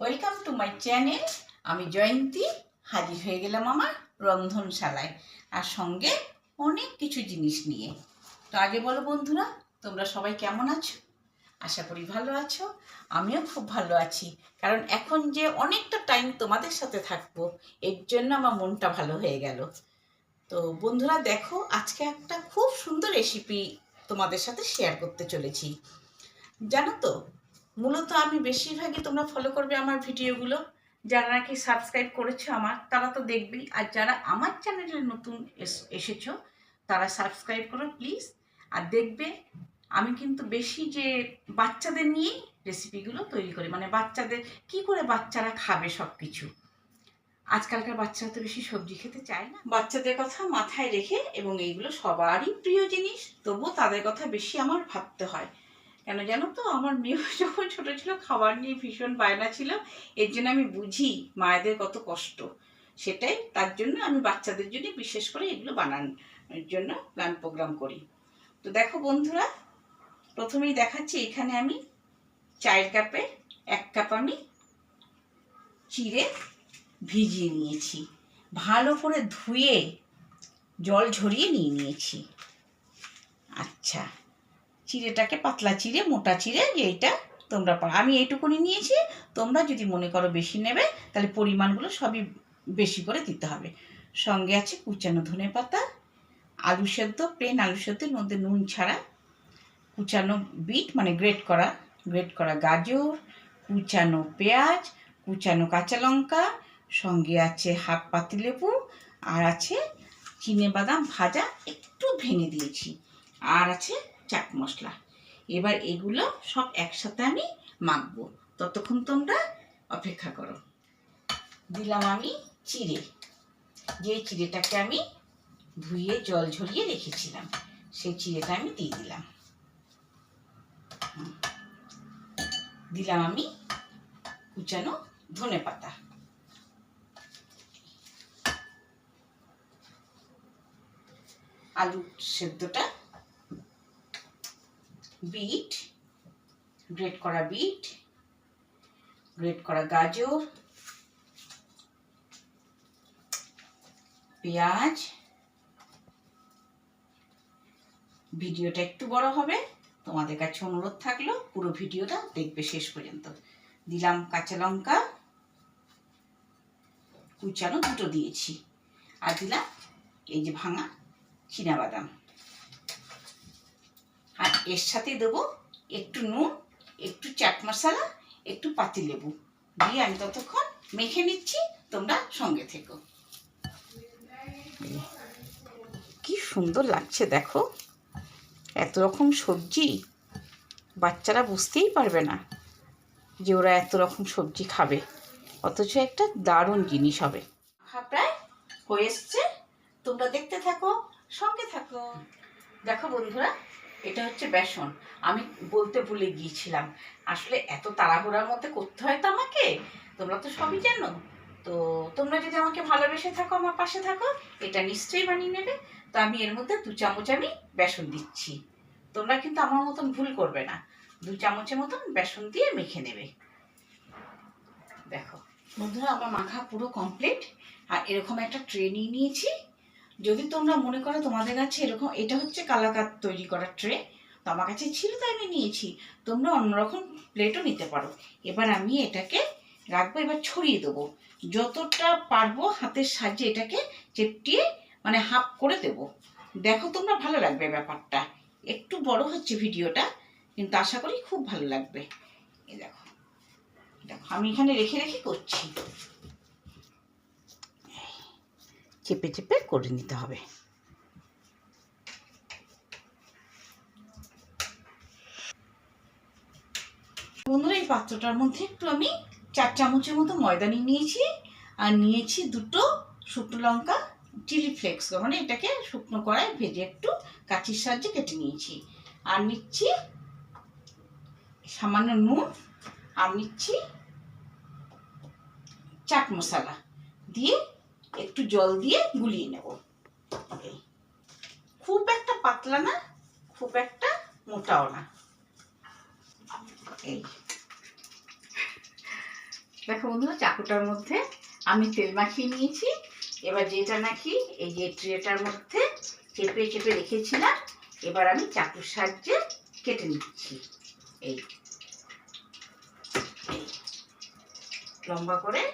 Welcome to my channel আমি জয়ন্তী, হাজির হয়ে গেলাম আমার রন্ধনশালায়। আর সঙ্গে অনেক কিছু জিনিস নিয়ে। তো আগে বলো বন্ধুরা, তোমরা সবাই কেমন আছো? আশা করি ভালো আছো। আমিও খুব ভালো আছি। কারণ এখন যে অনেকটা টাইম তোমাদের সাথে থাকব, এর জন্য আমার মনটা ভালো হয়ে গেল। তো বন্ধুরা, দেখো, আজকে একটা খুব সুন্দর রেসিপি তোমাদের সাথে শেয়ার করতে চলেছি। জানো তো মূলত আমি বেশিরভাগই তোমরা ফলো করবে আমার ভিডিওগুলো যারা নাকি সাবস্ক্রাইব করেছ আমার, তারা তো দেখবেই। আর যারা আমার চ্যানেলে নতুন এস- এসেছ, তারা সাবস্ক্রাইব করো প্লিজ আর দেখবে, আমি কিন্তু বেশি যে বাচ্চাদের নিয়েই রেসিপিগুলো তৈরি করি। মানে বাচ্চাদের, কি করে বাচ্চারা খাবে সব কিছু আজকালকার বাচ্চারা তো বেশি সবজি খেতে চায় না। বাচ্চাদের কথা মাথায় রেখে এবং এইগুলো সবারই প্রিয় জিনিস, তবুও তাদের কথা বেশি আমার ভাবতে হয়। কেন জানো তো? আমার মেয়ে যখন ছোট ছিল খাবার নিয়ে ভীষণ বায়না ছিল, এর জন্য আমি বুঝি মায়েদের কত কষ্ট। সেটাই তার জন্য আমি বাচ্চাদের জন্য বিশেষ করে এগুলো বানানোর জন্য প্ল্যান প্রোগ্রাম করি। তো দেখো বন্ধুরা, প্রথমেই দেখাচ্ছি এখানে আমি চায়ের কাপে এক কাপ আমি চিড়ে ভিজিয়ে নিয়েছি। ভালো করে ধুয়ে জল ঝরিয়ে নিয়ে নিয়েছি। আচ্ছা। চিড়েটাকে পাতলা চিড়ে, মোটা চিড়ে, এইটা তোমরা আমি এইটুকুনি নিয়েছি, তোমরা যদি মনে করো বেশি নেবে, তাহলে পরিমাণগুলো সবই বেশি করে দিতে হবে। সঙ্গে আছে কুচানো ধনে পাতা, আলু সেদ্ধ প্লেন আলু সেদ্ধের মধ্যে নুন ছাড়া, কুচানো বিট মানে গ্রেট করা গ্রেট করা গাজর, কুচানো পেঁয়াজ, কুচানো কাঁচা লঙ্কা, সঙ্গে আছে হাফ পাতিলেবু আর আছে চিনে বাদাম ভাজা, একটু ভেঙে দিয়েছি। আর আছে চাট মশলা। এবার এগুলো সব একসাথে আমি মাখবো। ততক্ষণ তোমরা অপেক্ষা করো। দিলাম আমি চিড়ে। যে চিড়েটাকে আমি ধুয়ে, জল ঝরিয়ে রেখেছিলাম, সেই চিড়েটা আমি দিয়ে দিলাম। দিলাম আমি কুচানো ধনে পাতা। আলু সেদ্ধটা বিট গ্রেট করা বিট গ্রেট করা গাজর, পেঁয়াজ। ভিডিওটা একটু বড় হবে, তোমাদের কাছে অনুরোধ থাকল, পুরো ভিডিওটা দেখবে শেষ পর্যন্ত। দিলাম কাঁচা লঙ্কা, কুচানো দুটো দিয়েছি। আর দিলাম এই যে ভাঙা বাদাম এর সাথে দেবো একটু নুন, একটু চাট মশলা, একটু পাতিলেবু দিয়ে আমি ততক্ষণ মেখে নিচ্ছি, তোমরা সঙ্গে থেকো। কি সুন্দর লাগছে, দেখো। এত রকম সবজি বাচ্চারা বুঝতেই পারবে না যে ওরা এত রকম সবজি খাবে। অথচ একটা দারুণ জিনিস হবে। প্রায় হয়ে এসছে। তোমরা দেখতে থাকো, সঙ্গে থাকো। দেখো বন্ধুরা এটা হচ্ছে বেসন। আমি বলতে ভুলে গিয়েছিলাম। আসলে এত তাড়াহুড়ার মধ্যে করতে হয় তো আমাকে? তোমরা তো সবই জানো। তো তোমরা যদি আমাকে ভালোবেসে থাকো, আমার পাশে থাকো, এটা নিশ্চয়ই বানিয়ে নেবে। তো আমি এর মধ্যে দু চামচ আমি বেসন দিচ্ছি। তোমরা কিন্তু আমার মতন ভুল করবে না। দু চামচের মতন বেসন দিয়ে মেখে নেবে। দেখো, বন্ধুরা, আমার মাখা পুরো কমপ্লিট আর এরকম একটা ট্রে নিয়ে নিয়েছি। যদি তোমরা মনে করো তোমাদের কাছে এরকম, এটা হচ্ছে কালাকাত তৈরি করার ট্রে তো আমার কাছে ছিল তাই আমি নিয়েছি। তোমরা অন্যরকম প্লেটও নিতে পারো। এবার আমি এটাকে রাখব, এবার ছড়িয়ে দেবো। যতটা পারব হাতের সাহায্যে এটাকে চেপটিয়ে মানে হাফ করে দেব। দেখো তোমরা ভালো লাগবে ব্যাপারটা। একটু বড় হচ্ছে ভিডিওটা, কিন্তু আশা করি খুব ভালো লাগবে। এই দেখো। দেখো, আমি এখানে রেখে রেখে করছি। চেপে চেপে করে নিতে হবে। বন্ধুরা, এই পাত্রটার মধ্যে একটু আমি চার চামচের মতো ময়দা নিয়ে নিয়েছি। আর নিয়েছি দুটো শুকনো লঙ্কা চিলি ফ্লেক্স মানে এটাকে শুকনো কড়াই ভেজে একটু কাঁচির সাহায্যে কেটে নিয়েছি। আর নিচ্ছি সামান্য নুন, আর নিচ্ছি চাট মশলা। দিয়ে একটু জল দিয়ে গুলিয়ে নেব। খুব একটা পাতলা না, খুব একটা মোটাও না। এই। দেখো বন্ধুরা, চাকুটার মধ্যে আমি তেল মাখিয়ে নিয়েছি। এবার যেটা নাকি, এই যে ট্রেটার মধ্যে চেপে চেপে রেখেছিলাম, এবার আমি চাকুর সাহায্যে কেটে নিচ্ছি। এই। লম্বা করে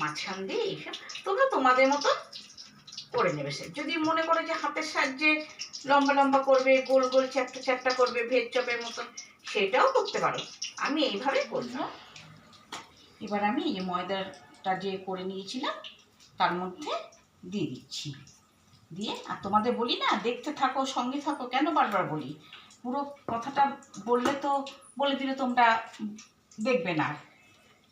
মাঝখান দিয়ে এইসব তোমরা তোমাদের মতো করে নেবে সে যদি মনে করে যে হাতের সাহায্যে লম্বা লম্বা করবে, গোল গোল চ্যাপটা চ্যাপটা করবে ভেজ চপের মতন সেটাও করতে পারো। আমি এইভাবে করলাম এবার আমি এই ময়দাটা যে করে নিয়েছিলাম, তার মধ্যে দিয়ে দিচ্ছি। দিয়ে, আর তোমাদের বলি না, দেখতে থাকো, সঙ্গে থাকো, কেন বারবার বলি? পুরো কথাটা বললে তো, বলে দিলে তোমরা দেখবে না।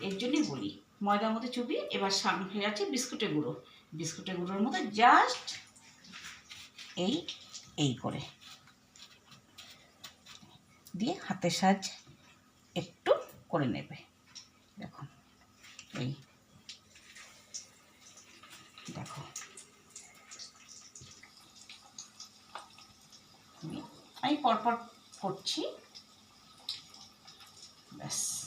এর জন্যই বলি। ময়দার মধ্যে চুবি, এবার সামনে আছে বিস্কুটের গুঁড়ো। বিস্কুটের গুঁড়োর মধ্যে জাস্ট এই এই করে। দিয়ে হাতের সাহায্যে একটু করে নেবে। দেখো, এই। দেখো। আমি পরপর করছি। ব্যাস।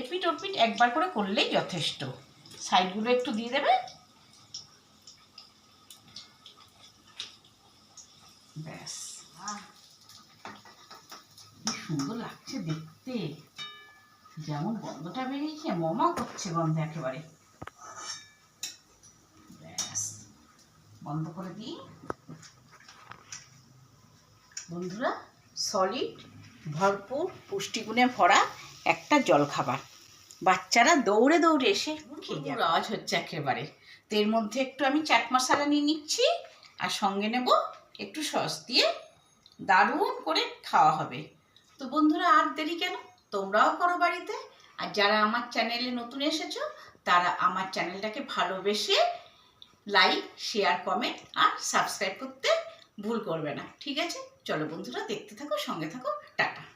এপিট ওপিট একবার করে করলেই যথেষ্ট। সাইডগুলো একটু দিয়ে দেবে। কি সুন্দর লাগছে দেখতে। যেমন গন্ধটা বেরিয়েছে মমা করছে গন্ধ একেবারে। ব্যাস। বন্ধ করে দিই। বন্ধুরা সলিড ভরপুর, পুষ্টিগুণে ভরা একটা জলখাবার। বাচ্চারা দৌড়ে দৌড়ে এসে খেয়ে আওয়াজ হচ্ছে একেবারে। তো এর মধ্যে একটু আমি চাট মশলা নিয়ে নিচ্ছি আর সঙ্গে নেব একটু সস দিয়ে দারুণ করে খাওয়া হবে। তো বন্ধুরা আর দেরি কেন? তোমরাও করো বাড়িতে। আর যারা আমার চ্যানেলে নতুন এসেছ তারা আমার চ্যানেলটাকে ভালোবেসে লাইক শেয়ার কমেন্ট আর সাবস্ক্রাইব করতে ভুল করবে না। ঠিক আছে? চলো বন্ধুরা দেখতে থাকো সঙ্গে থাকো টাটা।